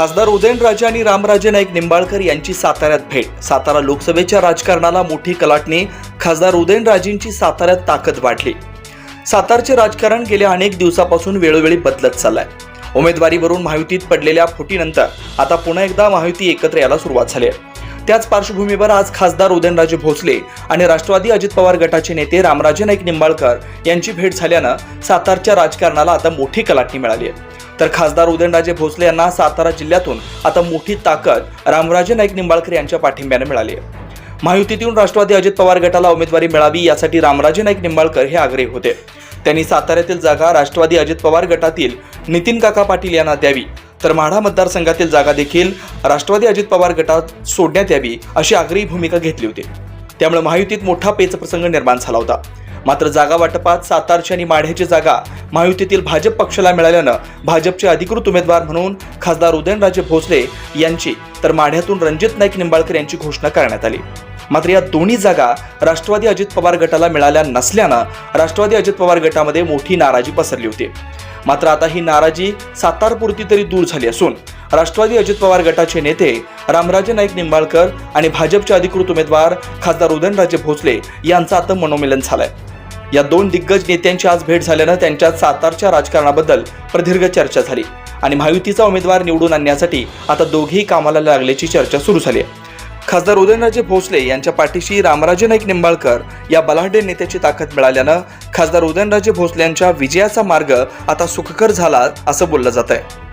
खासदार उदयनराजे आणि रामराजे नाईक निंबाळकर यांची साताऱ्यात भेट. सातारा लोकसभेच्या राजकारणाला मोठी कलाटणी खासदार उदयनराजेंची साताऱ्यात ताकद वाढली. सातारचे राजकारण गेल्या अनेक दिवसापासून वेळोवेळी बदलत चाललंय. उमेदवारीवरून महायुतीत पडलेल्या फुटीनंतर आता पुन्हा एकदा महायुती एकत्र यायला सुरुवात झाली आहे. त्याच पार्श्वभूमीवर आज खासदार उदयनराजे भोसले आणि राष्ट्रवादी अजित पवार गटाचे नेते रामराजे नाईक निंबाळकर यांची भेट झाल्यानं सातारच्या राजकारणाला आता मोठी कलाटणी मिळाली आहे. तर खासदार उदयनराजे भोसले यांना सातारा जिल्ह्यातून आता मोठी ताकद रामराजे नाईक निंबाळकर यांच्या पाठिंब्याने मिळाली आहे. महायुतीतून राष्ट्रवादी अजित पवार गटाला उमेदवारी मिळावी यासाठी रामराजे नाईक निंबाळकर हे आग्रही होते. त्यांनी साताऱ्यातील जागा राष्ट्रवादी अजित पवार गटातील नितीन काका पाटील यांना द्यावी. तर माढा मतदारसंघातील जागा देखील राष्ट्रवादी अजित पवार गटात सोडण्यात यावी अशी आग्रही भूमिका घेतली होती. त्यामुळे महायुतीत मोठा पेचप्रसंग निर्माण झाला होता. मात्र जागा वाटपात सातारची आणि माढ्याची जागा महायुतीतील भाजप पक्षाला मिळाल्यानं भाजपचे अधिकृत उमेदवार म्हणून खासदार उदयनराजे भोसले यांची तर माढ्यातून रणजित नाईक निंबाळकर यांची घोषणा करण्यात आली. मात्र या दोन्ही जागा राष्ट्रवादी अजित पवार गटाला मिळाल्या नसल्यानं राष्ट्रवादी अजित पवार गटामध्ये मोठी नाराजी पसरली होती. मात्र आता ही नाराजी सातारपुरती तरी दूर झाली असून राष्ट्रवादी अजित पवार गटाचे नेते रामराजे नाईक निंबाळकर आणि भाजपचे अधिकृत उमेदवार खासदार उदयनराजे भोसले यांचं आता मनोमिलन झालंय. या दोन दिग्गज नेत्यांची आज भेट झाल्यानं त्यांच्यात सातारच्या राजकारणाबद्दल प्रदीर्घ चर्चा झाली आणि महायुतीचा उमेदवार निवडून आणण्यासाठी आता दोघेही कामाला लागल्याची चर्चा सुरू झाली आहे. खासदार उदयनराजे भोसले यांच्या पाठीशी रामराजे नाईक निंबाळकर या बलाढ्य नेत्याची ताकद मिळाल्यानं खासदार उदयनराजे भोसले यांच्या विजयाचा मार्ग आता सुखकर झाला असं बोललं जात आहे